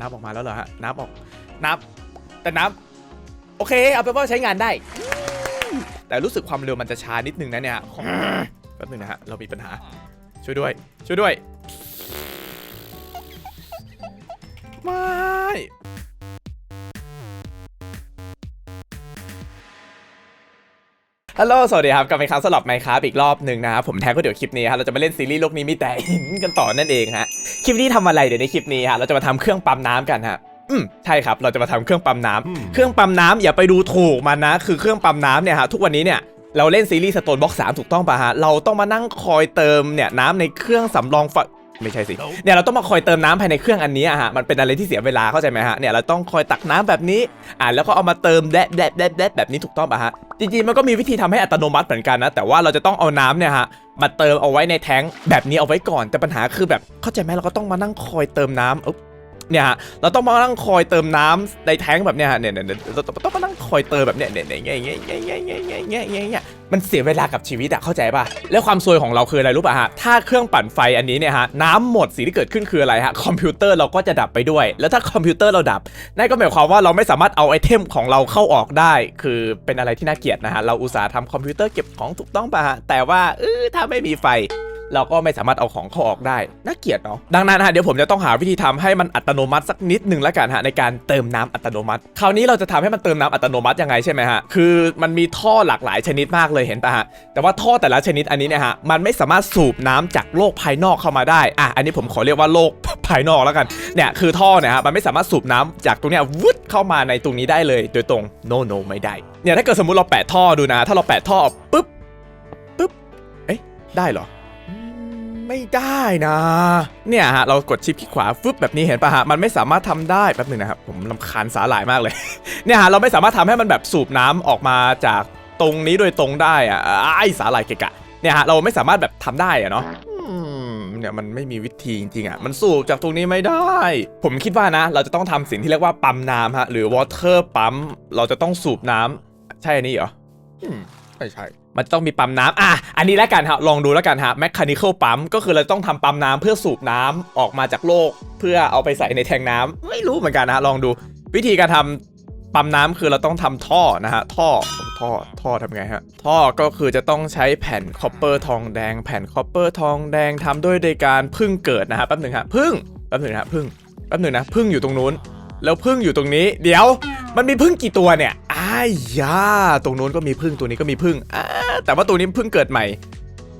น้ำออกมาแล้วเหรอฮะน้ำออกน้ำแต่น้ำโอเค เอาเป็นว่าใช้งานได้ แต่รู้สึกความเร็วมันจะช้านิดนึงนะเนี่ยแป๊บนึงนะฮะเรามีปัญหา ช่วยด้วย ช่วยด้วย ไม่ ฮัลโหล สวัสดีครับ กลับมาอีกครั้งสำหรับไมค์ครับอีกรอบหนึ่งนะครับ ผมแทนก็เดี๋ยวคลิปนี้ครับเราจะมาเล่นซีรีส์โลกนี้มีแต่หินกันต่อนั่นเองฮะ คลิปนี้ทำอะไรเดี๋ยวในคลิปนี้ฮะ เราจะมาทำเครื่องปั๊มน้ำกันฮะ อืม ใช่ครับ เราจะมาทำเครื่องปั๊มน้ำเครื่องปั๊มน้ำอย่าไปดูถูกมันนะ คือเครื่องปั๊มน้ำเนี่ยฮะ ทุกวันนี้เนี่ยเราเล่นซีรีส์สโตนบ็อกสามถูกต้องป่ะฮะ เราต้องมานั่งคอยเติมเนี่ยน้ำในเครื่องสำรอง ไฟไม่ใช่สิ เนี่ยเราต้องมาคอยเติมน้ำภายในเครื่องอันนี้อะฮะ มันเป็นอะไรที่เสียเวลาเข้าใจไหมฮะ เนี่ยเราต้องคอยตักน้ำแบบนี้ อ่าแล้วก็เอามาเติมแดดแดดแดดแดดแบบนี้ถูกต้องป่ะฮะ จริงๆมันก็มีวิธีทำให้อัตโนมัติเหมือนกันนะ แต่ว่าเราจะต้องเอาน้ำเนี่ยฮะมาเติมเอาไว้ในแท้งแบบนี้เอาไว้ก่อน แต่ปัญหาคือแบบเข้าใจไหมเราก็ต้องมานั่งคอยเติมน้ำ เนี่ยฮะเราต้องมานั่งคอยเติมน้ำในแท้งแบบเนี้ยฮะเนี่ยเนี่ยเราต้องมานั่งคอยเติมแบบเนี้ยเนี่ยเนี่ยเนี่ยเนี่ยเนี่ยเนี่ยเนี่ยเนี่ยเนี่ยเนี่ยเนี่ยมันเสียเวลากับชีวิตอะเข้าใจป่ะแล้วความซวยของเราคืออะไรรู้ป่ะฮะถ้าเครื่องปั่นไฟอันนี้เนี่ยฮะน้ำหมดสิ่งที่เกิดขึ้นคืออะไรฮะคอมพิวเตอร์เราก็จะดับไปด้วย แล้วถ้าคอมพิวเตอร์เราดับนั่นก็หมายความว่าเราไม่สามารถเอาไอเทมของเราเข้าออกได้ คือเป็นอะไรที่น่าเกลียดนะฮะเราอุตส่าห์ทำคอมพิวเตอร์เก็บของถูกต้องป่ะฮะแต่ว่าเออถ้าไม่มีไฟ เราก็ไม่สามารถเอาของเข้าออกได้ น่าเกลียดเนาะดังนั้นฮะเดี๋ยวผมจะต้องหาวิธีทำให้มันอัตโนมัติสักนิดหนึ่งแล้วกันฮะในการเติมน้ำอัตโนมัติ คราวนี้เราจะทำให้มันเติมน้ำอัตโนมัติยังไงใช่ไหมฮะคือมันมีท่อหลากหลายชนิดมากเลยเห็นปะฮะแต่ว่าท่อแต่ละชนิดอันนี้เนี่ยฮะมันไม่สามารถสูบน้ำจากโลกภายนอกเข้ามาได้อะอันนี้ผมขอเรียกว่าโลกภายนอกแล้วกันเนี่ยคือท่อเนี่ยฮะมันไม่สามารถสูบน้ำจากตรงเนี้ยวุดเข้ามาในตรงนี้ได้เลย โดยตรง no no ไม่ได้เนี่ยถ้าเกิดสมมุติเราแปะท่อดูนะ ถ้าเราแปะท่อปุ๊บปุ๊บเอ๊ะได้เหรอ ไม่ได้นะ เนี่ยฮะเรากดชิปคลิกขวาฟึบแบบนี้เห็นปะฮะมันไม่สามารถทำได้แป๊บนึงนะครับผมลำคาญสาหร่ายมากเลย เนี่ยฮะเราไม่สามารถทำให้มันแบบสูบน้ำออกมาจากตรงนี้โดยตรงได้อะไอสาหร่ายเกะเนี่ยฮะเราไม่สามารถแบบทำได้อะเนาะเนี่ยมันไม่มีวิธีจริงๆอะมันสูบจากตรงนี้ไม่ได้ ผมคิดว่านะ เราจะต้องทำสิ่งที่เรียกว่าปั๊มน้ำฮะหรือ water ปั๊มเราจะต้องสูบน้ำใช่อันนี้เหรอไม่ใช่ มันต้องมีปั๊มน้ำอะอันนี้แล้วกันฮะลองดูแล้วกันฮะ mechanical ปั๊มก็คือเราต้องทำปั๊มน้ำเพื่อสูบน้ำออกมาจากโลก เพื่อเอาไปใส่ในแทงน้ำไม่รู้เหมือนกันนะฮะลองดู วิธีการทำปั๊มน้ำคือเราต้องทำท่อนะฮะท่อท่อท่อทำไงฮะท่อก็คือจะต้องใช้แผ่นคอปเปอร์ทองแดง แผ่นคอปเปอร์ทองแดงทำด้วยโดยการพึ่งเกิดนะฮะแป๊บหนึ่งฮะพึ่งแป๊บหนึ่งนะฮะพึ่งแป๊บหนึ่งนะพึ่งอยู่ตรงนู้น แล้วพึ่งอยู่ตรงนี้ เดี๋ยวมันมีพึ่งกี่ตัวเนี่ยอ้ายยาตรงนู้นก็มีพึ่งตัวนี้ก็มีพึ่งอ่า แต่ว่าตัวนี้พึ่งเกิดใหม่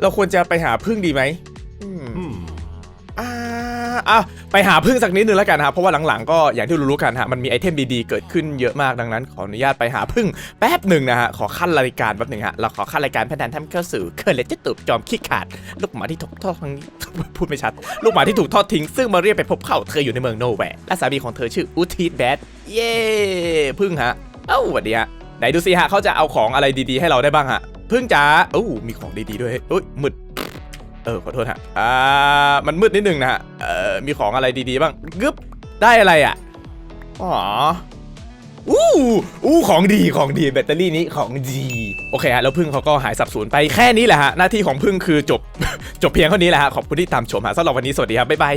เราควรจะไปหาพึ่งดีไหมอืมอ่าอะไปหาพึ่งสักนิดนึงแล้วกันครับเพราะว่าหลังๆก็อย่างที่รู้ๆกันฮะมันมีไอเทมดีๆเกิดขึ้นเยอะมากดังนั้น ขออนุญาตไปหาพึ่งแป๊บหนึ่งนะฮะขอขั้นรายการแป๊บหนึ่งฮะเราขอขั้นรายการแพัฒนาทำเข้าสู่เคอร์เลจตุบจอมขี้ขาด ลูกหมาที่ถูกทอดทิ้งพูดไม่ชัด ลูกหมาที่ถูกทอดทิ้ง ซึ่งมาเรียกไปพบเข้าเธออยู่ในเมืองโนแวร์และสามีของเธอชื่ออุทิสแบดเย้พึ่งฮะเอ้าสวัสดีฮะไหนดูสิฮะเขาจะเอาของอะไรดีๆ ให้เราได้บ้างฮะ พึ่งจ๋าโอ้มีของดีๆด้วยเฮ้ยมืดเออขอโทษฮะอ่ามันมืดนิดนึงนะฮะเออมีของอะไรดีๆบ้างกึบได้อะไรอะอ๋ออู้อู้ของดีของดีแบตเตอรี่นี้ของดีโอเคฮะแล้วพึ่งเขาก็หายสับสูญไปแค่นี้แหละฮะหน้าที่ของพึ่งคือจบจบเพียงเท่านี้แหละฮะขอบคุณที่ตามชมฮะสำหรับวันนี้สวัสดีครับบ๊ายบาย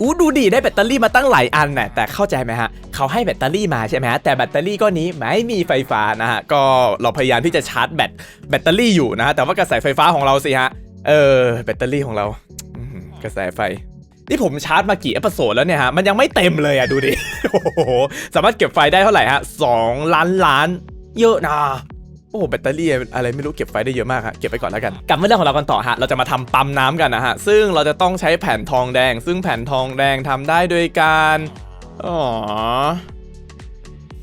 อู้ดูดีได้แบตเตอรี่มาตั้งหลายอันน่ะแต่เข้าใจไหมฮะเขาให้แบตเตอรี่มาใช่ไหมฮะแต่แบตเตอรี่ก้อนนี้ไม่มีไฟฟ้านะฮะก็เราพยายามที่จะชาร์จแบตแบตเตอรี่อยู่นะฮะแต่ว่ากระแสไฟฟ้าของเราสิฮะเออแบตเตอรี่ของเรากระแสไฟนี่ผมชาร์จมากี่เอพิโซดแล้วเนี่ยฮะมันยังไม่เต็มเลยอะดูดิโอ้โหสามารถเก็บไฟได้เท่าไหร่ฮะสองล้านล้าน เยอะนะ อ้แบตเตอรี่อะไรไม่รู้เก็บไฟได้เยอะมากฮะเก็บไปก่อนแล้วกัน กลับมาเรื่องของเรากันต่อฮะเราจะมาทำปั๊มน้ำกันนะฮะซึ่งเราจะต้องใช้แผ่นทองแดง ซึ่งแผ่นทองแดงทำได้โดยการอ๋อ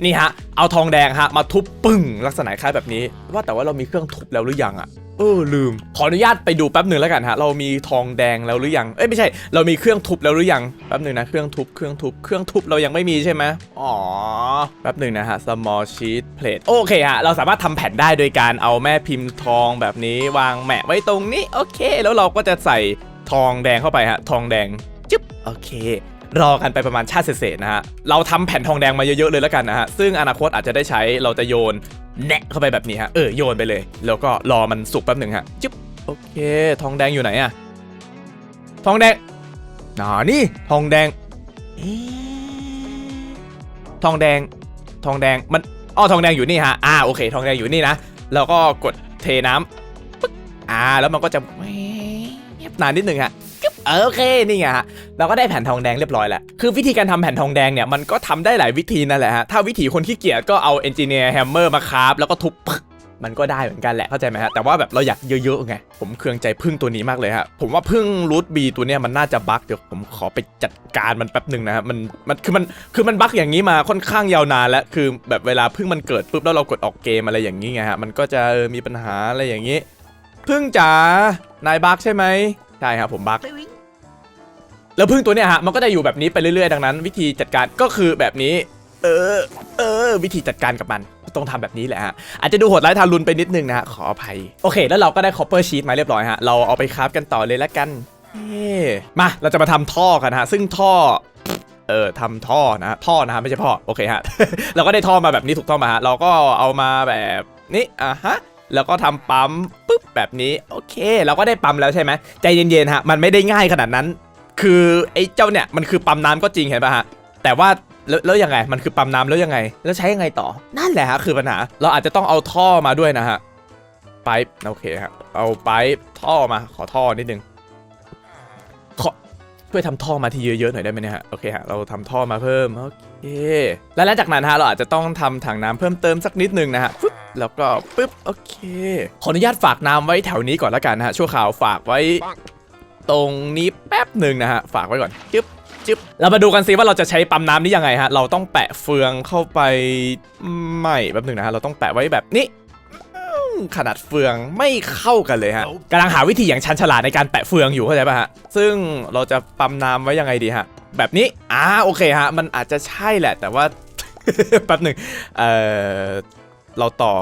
นี่ฮะเอาทองแดงฮะมาทุบปึ้งลักษณะคล้ายแบบนี้ ว่าแต่ว่าเรามีเครื่องทุบแล้วหรือยังอะ ออลืม ขออนุญาตไปดูแป๊บหนึ่งแล้วกันฮะ เรามีทองแดงแล้วหรือยัง เอ้ยไม่ใช่ เรามีเครื่องทุบแล้วหรือยัง แป๊บหนึ่งนะ เครื่องทุบ เครื่องทุบ เครื่องทุบเรายังไม่มีใช่ไหมอ๋อ แป๊บหนึ่งนะฮะ small sheet plate โอเคฮะ เราสามารถทำแผ่นได้โดยการเอาแม่พิมพ์ทองแบบนี้วางแหมะไว้ตรงนี้ โอเค แล้วเราก็จะใส่ทองแดงเข้าไปฮะ ทองแดง จึ๊บ โอเครอกันไปประมาณชาติเศษนะฮะ เราทำแผ่นทองแดงมาเยอะๆเลยแล้วกันนะฮะ ซึ่งอนาคตอาจจะได้ใช้เราจะโยน แนะเข้าไปแบบนี้ฮะเออโยนไปเลย แล้วก็รอมันสุกแป๊บหนึ่งฮะจึ๊บโอเค ทองแดงอยู่ไหนอะทองแดงหนานี่ทองแดงทองแดง ทองแดงมันอ๋อทองแดงอยู่นี่ฮะอ่าโอเค ทองแดงอยู่นี่นะแล้วก็กดเทน้ำอ่าแล้วมันก็จะแวบนานนิดหนึ่งฮะ ออโอเคนี่ไงฮะเราก็ได้แผ่นทองแดงเรียบร้อยแล้วคือวิธีการทำแผ่นทองแดงเนี่ยมันก็ทำได้หลายวิธีนั่นแหละฮะถ้าวิธีคนขี้เกียจก็เอาเอนจิเนียร์แฮมเมอร์มาคราฟแล้วก็ทุบมันก็ได้เหมือนกันแหละเข้าใจไหมฮะแต่ว่าแบบเราอยากเยอะๆไงผมเคืองใจพึ่งตัวนี้มากเลยฮะผมว่าพึ่งรูทบีตัวเนี้ยมันน่าจะบั๊กเดี๋ยวผมขอไปจัดการมันแป๊บหนึ่งนะฮะมันมันคือมันคือมันบั๊กอย่างนี้มาค่อนข้างยาวนานแล้วคือแบบเวลาพึ่งมันเกิดปุ๊บแล้วเรากดออกเกมอะไรอย่างนี้ไงฮะมันก็จะมีปัญหาอะไรอย่างนี้ พึ่งจ๋านายบั๊กใช่ไหมใช่ครับผมบั๊ก แล้วพึ่งตัวเนี้ยฮะมันก็จะอยู่แบบนี้ไปเรื่อยๆดังนั้น วิธีจัดการก็คือแบบนี้ เออ เออ วิธีจัดการกับมันต้องทำแบบนี้แหละฮะอาจจะดูโหดร้ายทารุณไปนิดนึงนะฮะขออภัยโอเค แล้วเราก็ได้คอปเปอร์ชีตมาเรียบร้อยฮะเราเอาไปคราฟกันต่อเลยแล้วกันมาเราจะมาทำท่อกันฮะซึ่งท่อเออทำท่อนะท่อนะฮะไม่ใช่พ่อโอเคฮะเราก็ได้ท่อมาแบบนี้ถูกต้องมาฮะเราก็เอามาแบบนี้อะฮะแล้วก็ทำปั๊มปุ๊บแบบนี้โอเค เราก็ได้ปั๊มแล้วใช่ไหมใจเย็นๆฮะมันไม่ได้ง่ายขนาดนั้น คือไอ้เจ้าเนี่ยมันคือปั๊มน้ำก็จริงเห็นป่ะฮะแต่ว่าแล้วแล้วยังไงมันคือปั๊มน้ำแล้วยังไง แล้วใช้ยังไงต่อนั่นแหละฮะคือปัญหาเราอาจจะต้องเอาท่อมาด้วยนะฮะไปโอเคครับเอาไปท่อมาขอท่อนิดนึงขอช่วยทำท่อมาที่เยอะๆหน่อยได้ไหมเนี่ยฮะโอเคฮะเราทำท่อมาเพิ่มโอเคแล้วหลังจากนั้นฮะเราอาจจะต้องทำถังน้ำเพิ่มเติมสักนิดนึงนะฮะปึ๊บแล้วก็ปึ๊บโอเคขออนุญาตฝากน้ำไว้แถวนี้ก่อนละกันนะฮะชั่วข่าวฝากไว้ ตรงนี้แป๊บหนึ่งนะฮะ ฝากไว้ก่อนจึ๊บจึ๊บเรามาดูกันซิว่าเราจะใช้ปั๊มน้ำนี้ยังไงฮะ เราต้องแปะเฟืองเข้าไปไม่แป๊บหนึ่งนะฮะ เราต้องแปะไว้แบบนี้ขนาดเฟืองไม่เข้ากันเลยฮะกำลังหาวิธีอย่างชันฉลาดในการแปะเฟืองอยู่เข้าใจป่ะฮะ ซึ่งเราจะปั๊มน้ำไว้ยังไงดีฮะ แบบนี้ อ่าโอเคฮะ มันอาจจะใช่แหละ แต่ว่าแป๊บหนึ่งเอ่อ เราต่อ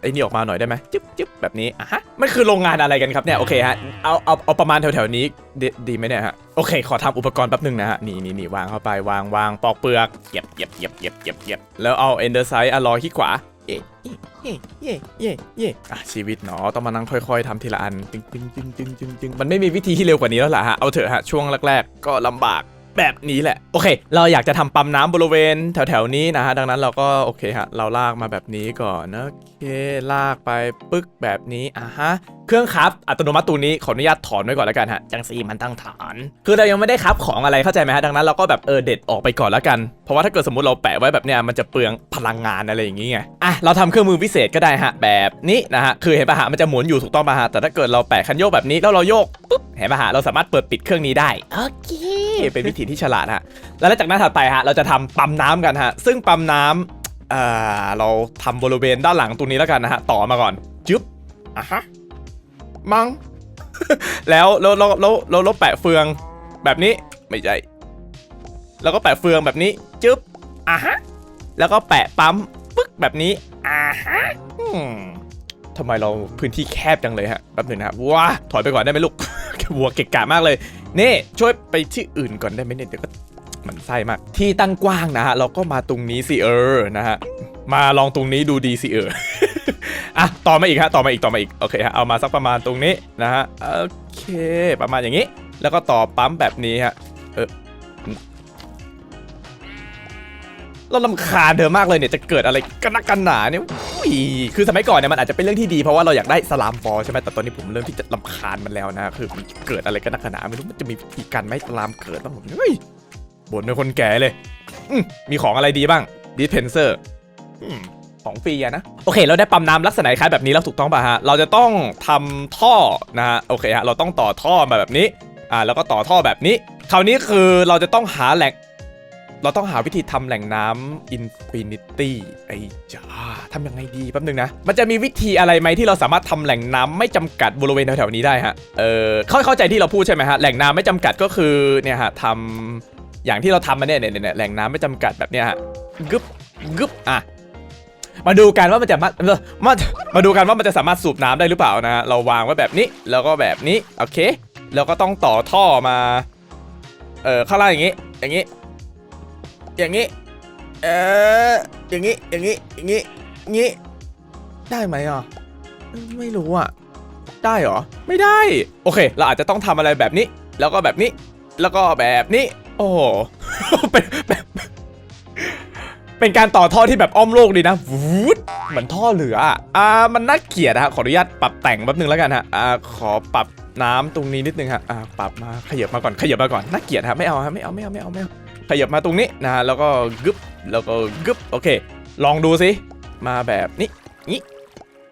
ไอ้นี่ออกมาหน่อยได้ไหมจึ๊บจึ๊บแบบนี้อะฮะมันคือโรงงานอะไรกันครับเนี่ยโอเคฮะเอาเอาเอาประมาณแถวๆนี้ดีดีไหมเนี่ยฮะโอเค ขอทำอุปกรณ์แป๊บหนึงนะฮะนี่นี่นี่วางเข้าไปวางวางปอกเปลือกเก็บเก็บเก็บเก็บเก็บเก็บแล้วเอาเอนเดอร์ไซด์อะลอยขี้ขวาเย่เย่เย่เย่เย่อะชีวิตเนาะต้องมานั่งค่อย ๆทำทีละอันจึงจึงจึงจึงจึงจึงมันไม่มีวิธีที่เร็วกว่านี้แล้วล่ะฮะเอาเถอะฮะช่วงแรกๆ ก็ลำบาก แบบนี้แหละ โอเค เราอยากจะทำปั๊มน้ำบริเวณแถวๆนี้นะฮะ ดังนั้นเราก็โอเคฮะ เราลากมาแบบนี้ก่อนนะโอเค ลากไปปึ๊กแบบนี้อะฮะ เครื่องครับอัตโนมัติตัวนี้ขออนุญาตถอนไว้ก่อนแล้วกันฮะจังซีมันตั้งฐาน คือเรายังไม่ได้ครับของอะไรเข้าใจไหมฮะดังนั้นเราก็แบบเออเด็ดออกไปก่อนแล้วกัน เพราะว่าถ้าเกิดสมมติเราแปะไว้แบบเนี้ยมันจะเปลืองพลังงานอะไรอย่างงี้ไงอะเราทำเครื่องมือพิเศษก็ได้ฮะแบบนี้นะฮะคือเห็นปะฮะมันจะหมุนอยู่ถูกต้องปะฮะแต่ถ้าเกิดเราแปะคันโยกแบบนี้แล้วเราโยกปุ๊บเห็นปะฮะเราสามารถเปิดปิดเครื่องนี้ได้โอเคเป็นวิธีที่ฉลาดฮะแล้วหลังจากนั้นถัดไปฮะเราจะทำปั๊มน้ำกันฮะซึ่งปั๊มน้ำเอ่อเราทำบริเวณด้านหลังตรงนี้แล้วกันนะฮะต่อมาก่อนจึ๊บอะฮะ มังแล้วแล้วแล้วแล้วแล้วแล้วแปะเฟืองแบบนี้ไม่ใช่แล้วก็แปะเฟืองแบบนี้จึ๊บอะฮะแล้วก็แปะปั๊มปึ๊กแบบนี้อ่าฮะอืมทำไมเราพื้นที่แคบจังเลยฮะแป๊บนึงนะวัว้าถอยไปก่อนได้ไหมลูกวัวเกะกะมากเลยนี่ช่วยไปที่อื่นก่อนได้ไหมเนี่ยเดี๋ยวก็มันไส้มาก ที่ตั้งกว้างนะฮะเราก็มาตรงนี้สิเออนะฮะ มาลองตรงนี้ดูดีสิเอออะต่อมาอีกฮะต่อมาอีกต่อมาอีกโอเคฮะเอามาสักประมาณตรงนี้นะฮะโอเค ประมาณอย่างนี้ แล้วก็ต่อปั๊มแบบนี้ฮะเออเราลำคาญเธอมากเลยเนี่ยจะเกิดอะไรกันนักกันหนาเนี่ยอุ้ยคือสมัยก่อนเนี่ยมันอาจจะเป็นเรื่องที่ดีเพราะว่าเราอยากได้สลามบอลใช่ไหมแต่ตอนนี้ผมเริ่มที่จะลำคาญมันแล้วนะคือมันเกิดอะไรกันนักกันหนาไม่รู้มันจะมีวิธีการไหมสลามเกิดบ้างผมเฮ้ยบ่นเป็นคนแก่เลยอืมมีของอะไรดีบ้างดิสเพนเซอร์ ของฟรีอะนะโอเค เราได้ปั๊มน้ำลักษณะคล้ายแบบนี้แล้วถูกต้องป่ะฮะ เราจะต้องทำท่อนะฮะโอเคฮะเราต้องต่อท่อมาแบบนี้อ่าแล้วก็ต่อท่อแบบนี้ คราวนี้คือเราจะต้องหาแหล่งเราต้องหาวิธีทำแหล่งน้ำอินฟินิตี้ไอ้จ้าทำยังไงดีแป๊บนึงนะ มันจะมีวิธีอะไรไหมที่เราสามารถทำแหล่งน้ำไม่จำกัดบริเวณแถวๆนี้ได้ฮะเออเข้าเข้าใจที่เราพูดใช่ไหมฮะแหล่งน้ำไม่จำกัดก็คือเนี่ยฮะทำอย่างที่เราทำมาเนี่ยเนี่ยเนี่ยแหล่งน้ำไม่จำกัดแบบเนี้ยฮะกึบกึบอะ มาดูกันว่ามันจะมามามาดูกันว่ามันจะสามารถสูบน้ำได้หรือเปล่านะเราวางไว้แบบนี้แล้วก็แบบนี้โอเค แล้วก็ต้องต่อท่อมาเออข้างล่างอย่างนี้ อย่างนี้ อย่างนี้เอออย่างนี้อย่างนี้อย่างนี้อย่างนี้ได้ไหมอะไม่รู้อะได้เหรอไม่ได้ โอเค เราอาจจะต้องทำอะไรแบบนี้ แล้วก็แบบนี้ แล้วก็แบบนี้ โอ้เป็น เป็นการต่อท่อที่แบบอ้อมโลกดีนะวูดเหมือนท่อเหลืออ่ามันน่าเกลียดฮะขออนุญาตปรับแต่งแป๊บนึงแล้วกันฮะอ่าขอปรับน้ำตรงนี้นิดนึงฮะอ่าปรับมาขยับมาก่อนขยับมาก่อนน่าเกลียดฮะไม่เอาฮะไม่เอาไม่เอาไม่เอาไม่เอาขยับมาตรงนี้นะฮะแล้วก็กึบแล้วก็กึบโอเค ลองดูสิมาแบบนี้นี้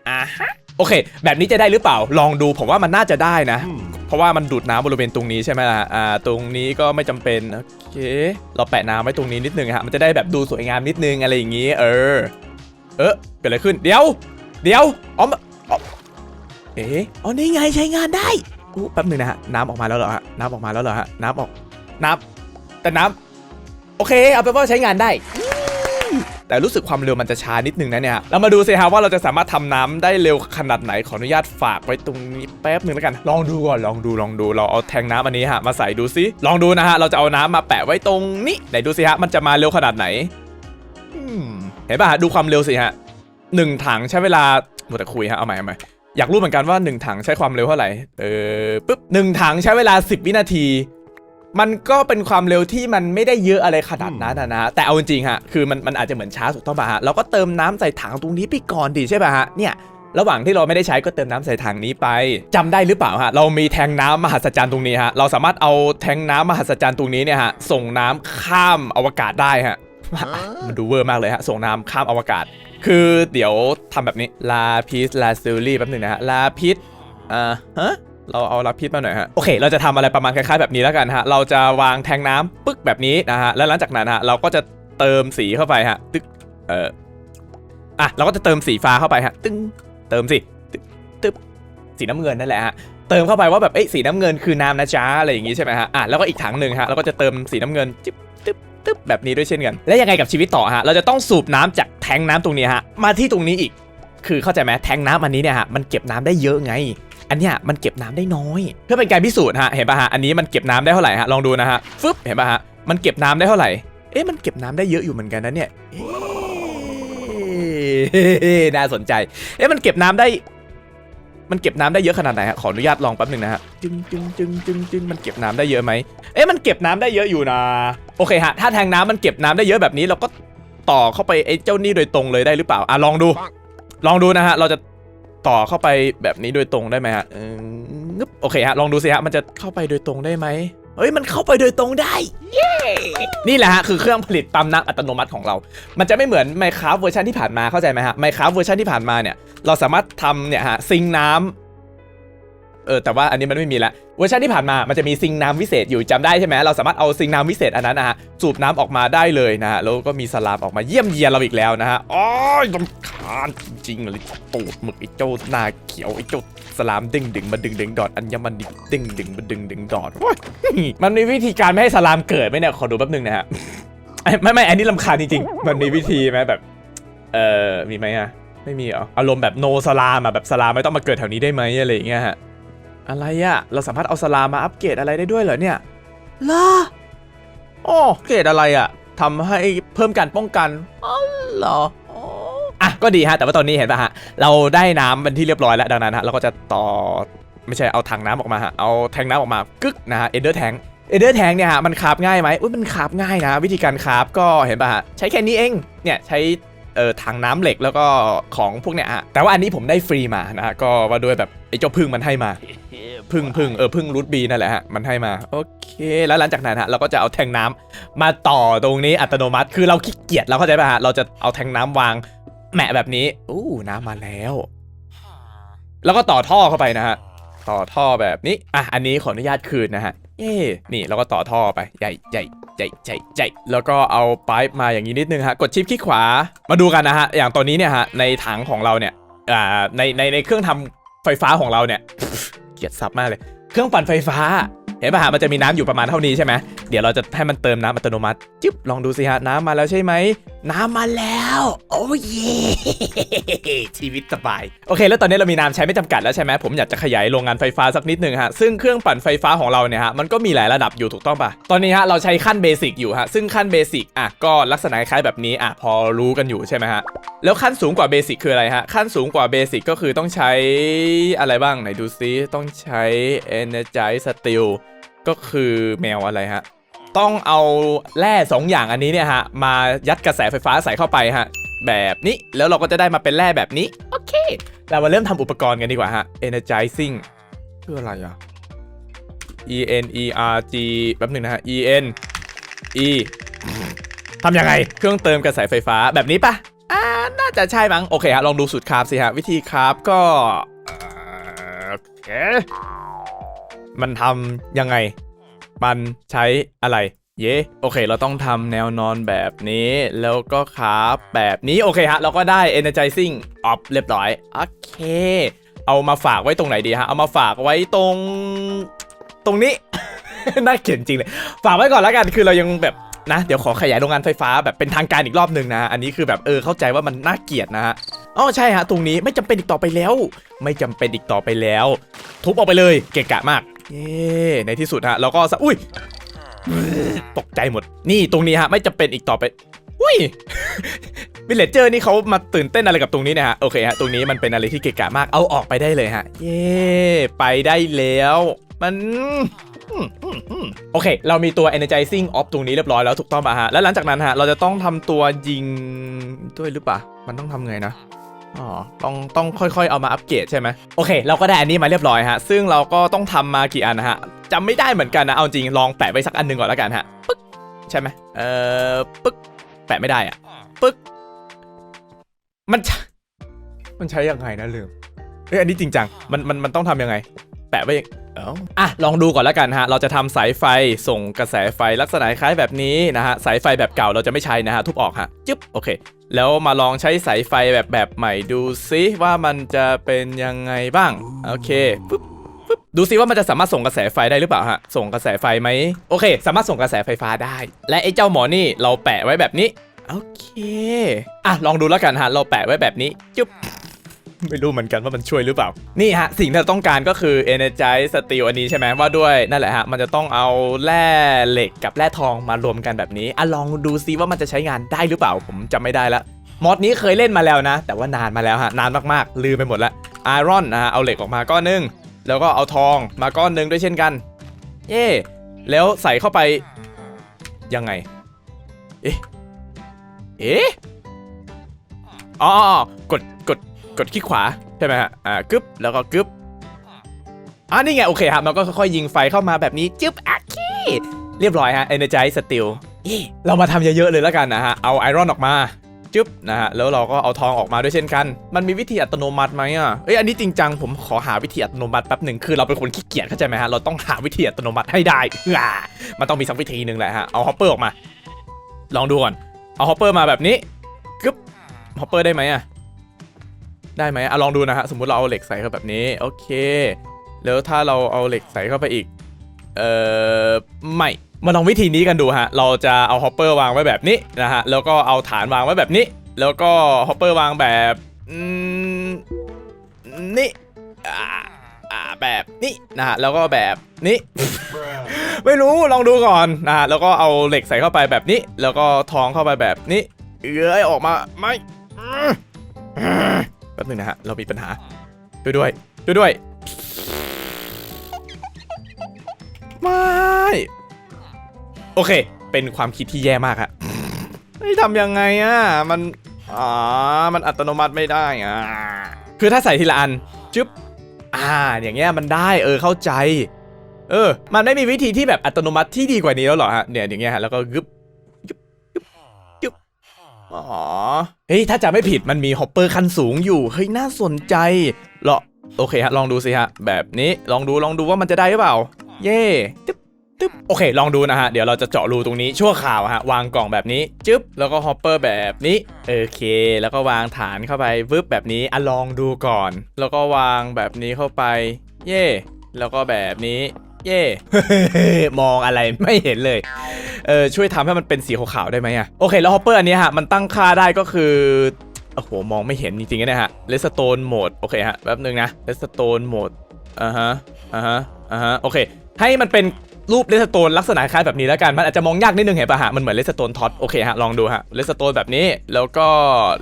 อ่าฮะโอเค แบบนี้จะได้หรือเปล่าลองดูผมว่ามันน่าจะได้นะ ราะว่ามันดูดน้ำบริเวณตรงนี้ใช่ไหมล่ะอ่าตรงนี้ก็ไม่จำเป็นโอเคเราแปะน้ำไว้ตรงนี้นิดนึงฮะมันจะได้แบบดูสวยงามนิดนึงอะไรอย่างงี้ เออ เออเกิดอะไรขึ้น เดี๋ยว เดี๋ยวอ๋อมอ๋อเอ๊ะอ๋อนี่ไงใช้งานได้อู้แป๊บหนึ่งนะฮะน้ำออกมาแล้วเหรอฮะน้ำออกมาแล้วเหรอฮะน้ำออกน้ำแต่น้ำโอเคเอาเป็นว่าใช้งานได้ แต่รู้สึกความเร็วมันจะช้านิดนึงนะเนี่ย เรามาดูสิฮะว่าเราจะสามารถทำน้ำได้เร็วขนาดไหนขออนุญาตฝากไว้ตรงนี้แป๊บหนึ่งแล้วกัน ลองดูก่อนลองดูลองดูเราเอาแทงน้ำอันนี้ฮะมาใส่ดูซิลองดูนะฮะเราจะเอาน้ำมาแปะไว้ตรงนี้ไหนดูสิฮะมันจะมาเร็วขนาดไหนเห็นป่ะดูความเร็วสิฮะหนึ่งถังใช้เวลาหมดแต่คุยฮะเอาใหม่เอาใหม่อยากรู้เหมือนกันว่าหนึ่งถังใช้ความเร็วเท่าไหร่ เออปุ๊บหนึ่งถังใช้เวลา 10 วินาที มันก็เป็นความเร็วที่มันไม่ได้เยอะอะไรขนาดนั้นนะนะแต่เอาจริงๆฮะคือมันมันอาจจะเหมือนช้าถูกต้องป่ะฮะเราก็เติมน้ำใส่ถังตรงนี้ไปก่อนดิใช่ป่ะฮะเนี่ยระหว่างที่เราไม่ได้ใช้ก็เติมน้ำใส่ถังนี้ไปจำได้หรือเปล่าฮะเรามีแทงน้ำมหัศจรรย์ตรงนี้ฮะเราสามารถเอาแทงน้ำมหัศจรรย์ตรงนี้เนี่ยฮะส่งน้ำข้ามอวกาศได้ฮะมันดูเวอร์มากเลยฮะส่งน้ำข้ามอวกาศ คือเดี๋ยวทำแบบนี้ลาพิสลาซิลี่แป๊บหนึงนะฮะลาพิสอ่าฮะ เราเอาลาพิษมาหน่อยฮะโอเค เราจะทำอะไรประมาณคล้ายๆแบบนี้แล้วกันฮะเราจะวางแทงน้ำปึ๊กแบบนี้นะฮะแล้วหลังจากนั้นฮะเราก็จะเติมสีเข้าไปฮะตึ๊กเอออะเราก็จะเติมสีฟ้าเข้าไปฮะตึ้งเติมสิตึ๊บสีน้ำเงินนั่นแหละฮะเติมเข้าไปว่าแบบเอ้ยสีน้ำเงินคือน้ำนะจ๊ะอะไรอย่างงี้ใช่ไหมฮะอะแล้วก็อีกถังหนึ่งฮะเราก็จะเติมสีน้ำเงินจิ๊บตึ๊บตึ๊บแบบนี้ด้วยเช่นกัน และยังไงกับชีวิตต่อฮะเราจะต้องสูบน้ำจากแทงน้ำตรงนี้ฮะมาที่ตรงนี้อีก คือเข้าใจไหมแทงน้ำอันนี้เนี่ยฮะมันเก็บน้ำได้เยอะไง อันเนี้ยมันเก็บน้ำได้น้อย เพื่อเป็นการพิสูจน์ฮะเห็นป่ะฮะอันนี้มันเก็บน้ำได้เท่าไหร่ฮะลองดูนะฮะฟึบเห็นป่ะฮะมันเก็บน้ำได้เท่าไหร่เอ๊ะมันเก็บน้ำได้เยอะอยู่เหมือนกันนะเนี่ยน่าสนใจ เอ๊ะมันเก็บน้ำได้ มันเก็บน้ำได้เยอะขนาดไหนฮะขออนุญาตลองแป๊บหนึ่งนะฮะจึงจึงจึงจึงจึงมันเก็บน้ำได้เยอะไหมเอ๊ะมันเก็บน้ำได้เยอะอยู่นะโอเคฮะถ้าแทงน้ำมันเก็บน้ำได้เยอะแบบนี้เราก็ต่อเข้าไปไอ้เจ้านี่โดยตรงเลยได้หรือเปล่าอะลองดู ลองดูนะฮะเราจะ ต่อเข้าไปแบบนี้โดยตรงได้ไหมฮะเอองึบโอเคฮะลองดูสิฮะมันจะเข้าไปโดยตรงได้ไหมเฮ้ยมันเข้าไปโดยตรงได้เย้นี่แหละฮะคือเครื่องผลิตปั๊มน้ำอัตโนมัติของเรา มันจะไม่เหมือน Minecraft เวอร์ชันที่ผ่านมาเข้าใจไหมฮะ Minecraft เวอร์ชันที่ผ่านมาเนี่ยเราสามารถทำเนี่ยฮะซิงค์น้ำ เออแต่ว่าอันนี้มันไม่มีละเวอร์ชันที่ผ่านมามันจะมีซิงน้ำวิเศษอยู่จำได้ใช่ไหมเราสามารถเอาซิงน้ำวิเศษอันนั้นนะฮะสูบน้ำออกมาได้เลยนะฮะแล้วก็มีสลามออกมาเยี่ยมเยียนเราอีกแล้วนะฮะอ๋อยำคาญจริงๆเลยตูดหมึกไอ้เจ้าหน้าเขียวไอ้เจ้าสลามดึงดึงมาดึงดึงดอดอัญมณีดึงดึงมาดึงดึงดอดมันมีวิธีการไม่ให้สลามเกิดไหมเนี่ยขอดูแป๊บนึงนะฮะไม่ไม่อันนี้ลำคาญจริงๆมันมีวิธีไหมแบบเออมีไหมอะไม่มีเหรออารมณ์แบบโนสลามอะแบบสลามไม่ต้องมาเกิดแถวนี้ได้ไหมอะไรอย่างเงี้ยฮะ อะไรอะเราสามารถเอาสลามมาอัปเกรดอะไรได้ด้วยเหรอเนี่ยล่ะอ๋อเกรดอะไรอะทำให้เพิ่มการป้องกันอ๋อเหรออ๋ออะก็ดีฮะ แต่ว่าตอนนี้เห็นป่ะฮะ เราได้น้ำเป็นที่เรียบร้อยแล้ว ดังนั้นฮะ เราก็จะต่อ ไม่ใช่เอาถังน้ำออกมาฮะ เอาแทงน้ำออกมากึกนะฮะ เอเดอร์แทงเอเดอร์แทงเนี่ยฮะ มันคาบง่ายไหมอุ้ยมันคาบง่ายนะ วิธีการคาบก็เห็นป่ะฮะ ใช้แค่นี้เอง เนี่ยใช้ เออถังน้ำเหล็กแล้วก็ของพวกเนี้ยฮะแต่ว่าอันนี้ผมได้ฟรีมานะฮะก็ว่าด้วยแบบไอ้เจ้าพึ่งมันให้มาพึ่งพึ่งเออพึ่งรูทบีนั่นแหละฮะมันให้มาโอเค แล้วหลังจากนั้นฮะเราก็จะเอาแทงน้ำมาต่อตรงนี้อัตโนมัติ คือเราขี้เกียจเราเข้าใจป่ะฮะเราจะเอาแทงน้ำวางแหมแบบนี้อู้น้ำมาแล้ว แล้วก็ต่อท่อเข้าไปนะฮะต่อท่อแบบนี้อะอันนี้ขออนุญาตคืนนะฮะเย่นี่เราก็ต่อท่อไปใหญ่ใหญ่ ใหญ่ใจใจแล้วก็เอาปมาอย่างนี้นิดนึงฮะกดชิปคลิกขวามาดูกันนะฮะอย่างตอนนี้เนี่ยฮะในถังของเราเนี่ยอ่าในในในเครื่องทำไฟฟ้าของเราเนี่ยเกลียดซับมากเลย เครื่องปั่นไฟฟ้าเห็นป่ะฮะมันจะมีน้ำอยู่ประมาณเท่านี้ใช่ไหมเดี๋ยวเราจะให้มันเติมน้ำอัตโนมัติจิ๊บลองดูสิฮะน้ำมาแล้วใช่ไหมน้ำมาแล้ว โอ้ยชีวิตสบาย โอเค แล้วตอนนี้เรามีน้ำใช้ไม่จำกัดแล้วใช่ไหมผมอยากจะขยายโรงงานไฟฟ้าสักนิดนึงฮะซึ่งเครื่องปั่นไฟฟ้าของเราเนี่ยฮะมันก็มีหลายระดับอยู่ถูกต้องปะตอนนี้ฮะเราใช้ขั้นเบสิกอยู่ฮะซึ่งขั้นเบสิกอะก็ลักษณะคล้ายแบบนี้อะพอรู้กันอยู่ใช่ไหมฮะแล้วขั้นสูงกว่าเบสิกคืออะไรฮะขั้นสูงกว่าเบสิกก็คือต้องใช้อะไรบ้างไหนดูซิต้องใช้ energize steel ก็คือแมวอะไรฮะ ต้องเอาแร่สองอย่างอันนี้เนี่ยฮะ มายัดกระแสไฟฟ้าใส่เข้าไปฮะ แบบนี้แล้วเราก็จะได้มาเป็นแร่แบบนี้ โอเค เรามาเริ่มทำอุปกรณ์กันดีกว่าฮะ energizing คืออะไรอะ e n e r g แป๊บหนึ่งนะฮะ e n e ทำยังไง เครื่องเติมกระแสไฟฟ้าแบบนี้ปะอ่า น่าจะใช่มั้ง โอเคฮะ ลองดูสูตรคราฟสิฮะ วิธีคราฟก็เอ่อโอเค มันทำยังไง มันใช้อะไร เย้โอเค เราต้องทำแนวนอนแบบนี้ แล้วก็คราแบบนี้ โอเคฮะ เราก็ได้ energizing off เรียบร้อย โอเค เอามาฝากไว้ตรงไหนดีฮะ เอามาฝากไว้ตรง ตรงนี้ น่าเกลียดจริงเลย ฝากไว้ก่อนแล้วกัน คือเรายังแบบนะ เดี๋ยวขอขยายโรงงานไฟฟ้าแบบเป็นทางการอีกรอบหนึ่งนะ อันนี้คือแบบเออเข้าใจว่ามันน่าเกลียดนะฮะอ๋อใช่ฮะ ตรงนี้ไม่จำเป็นอีกต่อไปแล้ว ไม่จำเป็นอีกต่อไปแล้ว ทุบออกไปเลย เกะกะมาก เย้ในที่สุดฮะเราก็สอุ้ยตกใจหมด นี่ตรงนี้ฮะ ไม่จำเป็นอีกต่อไปอุ้ยวิลเลจเจอร์นี่เขามาตื่นเต้นอะไรกับตรงนี้นะฮะ โอเคฮะ ตรงนี้มันเป็นอะไรที่เกะกะมากเอาออกไปได้เลยฮะ เย้ไปได้แล้ว มันโอเค เรามีตัว energizing off ตรงนี้เรียบร้อยแล้วถูกต้องป่ะฮะ แล้วหลังจากนั้นฮะ เราจะต้องทำตัวยิงด้วยหรือเปล่า มันต้องทำไงนะ อ๋อ ต้องต้องค่อยๆ เอามาอัปเกรดใช่ไหมโอเค เราก็ได้อันนี้มาเรียบร้อยฮะ ซึ่งเราก็ต้องทำมากี่อันนะฮะจำไม่ได้เหมือนกันนะ เอาจริง ลองแปะไว้สักอันหนึ่งก่อนแล้วกันฮะ ปึ๊ก ใช่ไหมเอ่อ ปึ๊ก แปะไม่ได้อะปึ๊ก มัน มันใช้ยังไงนะลืมเอ้ยอันนี้จริงจัง มันมันมันต้องทำยังไง แปะไว้ เอ้าอะลองดูก่อนแล้วกันฮะ เราจะทำสายไฟส่งกระแสไฟลักษณะคล้ายแบบนี้นะฮะ สายไฟแบบเก่าเราจะไม่ใช้นะฮะ ทุบออกฮะจึ๊บโอเค แล้วมาลองใช้สายไฟแบบแบบใหม่ดูซิว่ามันจะเป็นยังไงบ้าง โอเคปึ๊บปึ๊บดูซิว่ามันจะสามารถส่งกระแสไฟได้หรือเปล่าฮะ ส่งกระแสไฟไหมโอเค สามารถส่งกระแสไฟฟ้าได้ และไอ้เจ้าหมอนี่เราแปะไว้แบบนี้ โอเค อะลองดูแล้วกันฮะ เราแปะไว้แบบนี้ จุ๊บ ไม่รู้เหมือนกันว่ามันช่วยหรือเปล่า นี่ฮะ สิ่งที่เราต้องการก็คือ Energize Steel อันนี้ใช่ไหมว่าด้วยนั่นแหละฮะ มันจะต้องเอาแร่เหล็กกับแร่ทองมารวมกันแบบนี้อะลองดูซิว่ามันจะใช้งานได้หรือเปล่า ผมจำไม่ได้ละมอดนี้เคยเล่นมาแล้วนะ แต่ว่านานมาแล้วฮะ นานมากๆ ลืมไปหมดละไอรอนนะฮะ เอาเหล็กออกมาก้อนหนึง แล้วก็เอาทองมาก้อนหนึงด้วยเช่นกัน เย่แล้วใส่เข้าไป ยังไง เอ๊ะ เอ๊ะ อ๋อ กด กด กดคลิกขวาใช่ไหมฮะอ่ากึ๊บแล้วก็กึ๊บอ่านี่ไงโอเคครับมันก็ค่อยๆยิงไฟเข้ามาแบบนี้จึ๊บอะคีเรียบร้อยฮะ Energize Steel เย่เรามาทำเยอะๆเลยแล้วกันนะฮะ เอาไอรอนออกมาจึ๊บนะฮะ แล้วเราก็เอาทองออกมาด้วยเช่นกัน มันมีวิธีอัตโนมัติไหมอะ เอ้ยอันนี้จริงจังผมขอหาวิธีอัตโนมัติแป๊บหนึ่งคือเราเป็นคนขี้เกียจเข้าใจไหมฮะ เราต้องหาวิธีอัตโนมัติให้ได้อ่ามันต้องมีสักวิธีหนึ่งแหละฮะ เอาฮอปเปอร์ออกมา ลองดูก่อน เอาฮอปเปอร์มาแบบนี้กึ๊บฮอปเปอร์ได้ไหมอะ ได้ไหมอะลองดูนะฮะสมมุติเราเอาเหล็กใส่เข้าแบบนี้โอเค แล้วถ้าเราเอาเหล็กใส่เข้าไปอีกเอ่อไม่มาลองวิธีนี้กันดูฮะเราจะเอาฮอปเปอร์วางไว้แบบนี้นะฮะแล้วก็เอาฐานวางไว้แบบนี้ แล้วก็ฮอปเปอร์วางแบบนี่แบบนี้นะฮะแล้วก็แบบนี้ ไม่รู้ลองดูก่อนนะฮะแล้วก็เอาเหล็กใส่เข้าไปแบบนี้ แล้วก็ทองเข้าไปแบบนี้ เอ้ยออกมาไม่ แป๊บหนึงนะฮะ เรามีปัญหาด้วยด้วยด้วยด้วย ไม่ โอเค เป็นความคิดที่แย่มากฮะไม่ทำยังไงอะ มัน อ๋อ มันอัตโนมัติไม่ได้อะ คือถ้าใส่ทีละอัน จึ๊บ อ่า อย่างเงี้ยมันได้ เออ เข้าใจ เออ มันไม่มีวิธีที่แบบอัตโนมัติที่ดีกว่านี้แล้วหรอฮะ เนี่ย อย่างเงี้ยฮะ แล้วก็กึบ อ๋อ เฮ้ย ถ้าจะไม่ผิดมันมีฮอปเปอร์คันสูงอยู่ เฮ้ย น่าสนใจเหรอโอเคฮะ ลองดูสิฮะ แบบนี้ ลองดู ลองดูว่ามันจะได้หรือเปล่า เย่ตึ๊บตึ๊บ โอเค ลองดูนะฮะ เดี๋ยวเราจะเจาะรูตรงนี้ชั่วคราวฮะ วางกล่องแบบนี้ จึ๊บ แล้วก็ฮอปเปอร์แบบนี้ โอเค แล้วก็วางฐานเข้าไปวึบแบบนี้ อะ ลองดูก่อน แล้วก็วางแบบนี้เข้าไป เย่แล้วก็แบบนี้ เย่มองอะไรไม่เห็นเลย เออช่วยทำให้มันเป็นสีขาวๆได้ไหมอะโอเค แล้วฮอปเปอร์อันนี้ฮะ มันตั้งค่าได้ก็คือโอ้โหมองไม่เห็นจริงๆนะฮะเลสโตนโหมดโอเคฮะแป๊บนึงนะเลสโตนโหมดอ่าฮะอ่าฮะอ่าฮะโอเค ให้มันเป็นรูปเลสโตนลักษณะคล้ายแบบนี้แล้วกัน มันอาจจะมองยากนิดนึงเห็นปะฮะ มันเหมือนเลสโตนท็อตโอเคฮะ ลองดูฮะเลสโตนแบบนี้แล้วก็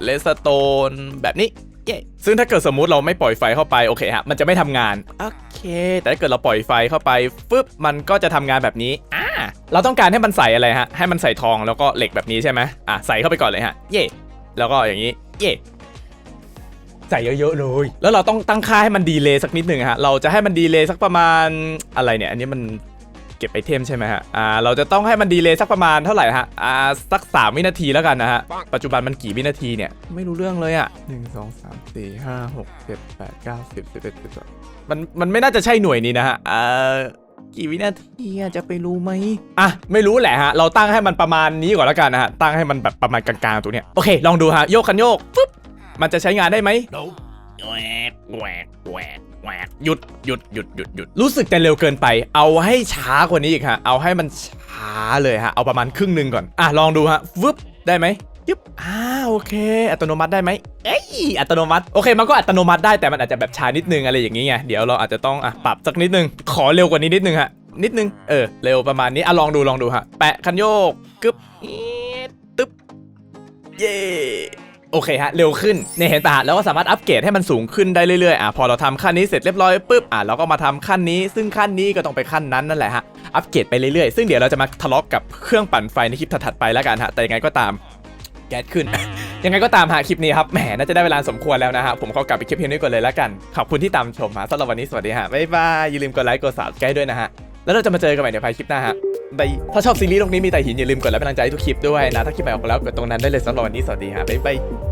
เลสโตนแบบนี้เย้ซึ่งถ้าเกิดสมมุติเราไม่ปล่อยไฟเข้าไป โอเคฮะ มันจะไม่ทำงาน โอเค คแต่ถ้าเกิดเราปล่อยไฟเข้าไปฟึบมันก็จะทำงานแบบนี้อ่าเราต้องการให้มันใส่อะไรฮะ ให้มันใส่ทองแล้วก็เหล็กแบบนี้ใช่ไหมอะใส่เข้าไปก่อนเลยฮะ เย่แล้วก็อย่างนี้ เย่ใส่เยอะๆเลย แล้วเราต้องตั้งค่าให้มันดีเลยสักนิดหนึ่งฮะ เราจะให้มันดีเลยสักประมาณอะไรเนี่ย อันนี้มันเก็บไอเทมใช่ไหมฮะ อ่า เราจะต้องให้มันดีเลยสักประมาณเท่าไหร่ฮะ อ่า สัก 3 วินาทีแล้วกันนะฮะ ปัจจุบันมันกี่วินาทีเนี่ย ไม่รู้เรื่องเลยอะ 1 2 3 4 5 6 7 8 9 10 11 12 มันมันไม่น่าจะใช่หน่วยนี้นะฮะอ่ากี่วินาทีอะจะไปรู้ไหมอะไม่รู้แหละฮะ เราตั้งให้มันประมาณนี้ก่อนแล้วกันนะฮะ ตั้งให้มันแบบประมาณกลางๆตัวเนี้ย โอเค ลองดูฮะ โยกคันโยกปุ๊บ มันจะใช้งานได้ไหมแหวกแหวกแหวกแหวกหยุดหยุดหยุดหยุดหยุดรู้สึกจะเร็วเกินไป เอาให้ช้ากว่านี้อีกฮะ เอาให้มันช้าเลยฮะ เอาประมาณครึ่งหนึ่งก่อน อะลองดูฮะวึบได้ไหม ยึบอ่าโอเค อัตโนมัติได้ไหมเอ้ยอัตโนมัติโอเคมันก็อัตโนมัติได้แต่มันอาจจะแบบช้านิดนึงอะไรอย่างงี้ไงเดี๋ยวเราอาจจะต้องอะปรับสักนิดนึง ขอเร็วกว่านี้นิดนึงฮะนิดนึงเออเร็วประมาณนี้อะลองดูลองดูฮะแปะคันโยกกึบอี๊ดตึ๊บเย้โอเคฮะเร็วขึ้นเนี่ยเห็นปะฮะแล้วก็สามารถอัปเกรดให้มันสูงขึ้นได้เรื่อยๆอะพอเราทำขั้นนี้เสร็จเรียบร้อยปุ๊บอะเราก็มาทำขั้นนี้ ซึ่งขั้นนี้ก็ต้องไปขั้นนั้นนั่นแหละฮะอัปเกรดไปเรื่อยๆซึ่งเดี๋ยวเราจะมาทะเลาะกับเครื่องปั่นไฟในคลิปถัดๆไปแล้วกันฮะแต่ยังไงก็ตาม แก๊สขึ้น ยังไงก็ตามหาคลิปนี้ครับ แหมน่าจะได้เวลาสมควรแล้วนะฮะผมขอกลับไปคลิปเพียงนี้ก่อนเลยแล้วกัน ขอบคุณที่ตามชมฮะสำหรับวันนี้สวัสดีฮะบ๊ายบายอย่าลืมกดไลค์กด subscribe ด้วยนะฮะแล้วเราจะมาเจอกันใหม่ในภายคลิปหน้าฮะบายถ้าชอบซีรีส์โลกนี้มีแต่หินอย่าลืมกดไลค์เป็นกำลังใจให้ทุกคลิปด้วยนะถ้าคลิปไหนออกแล้วกดตรงนั้นได้เลยสำหรับวันนี้สวัสดีฮะบ๊ายบาย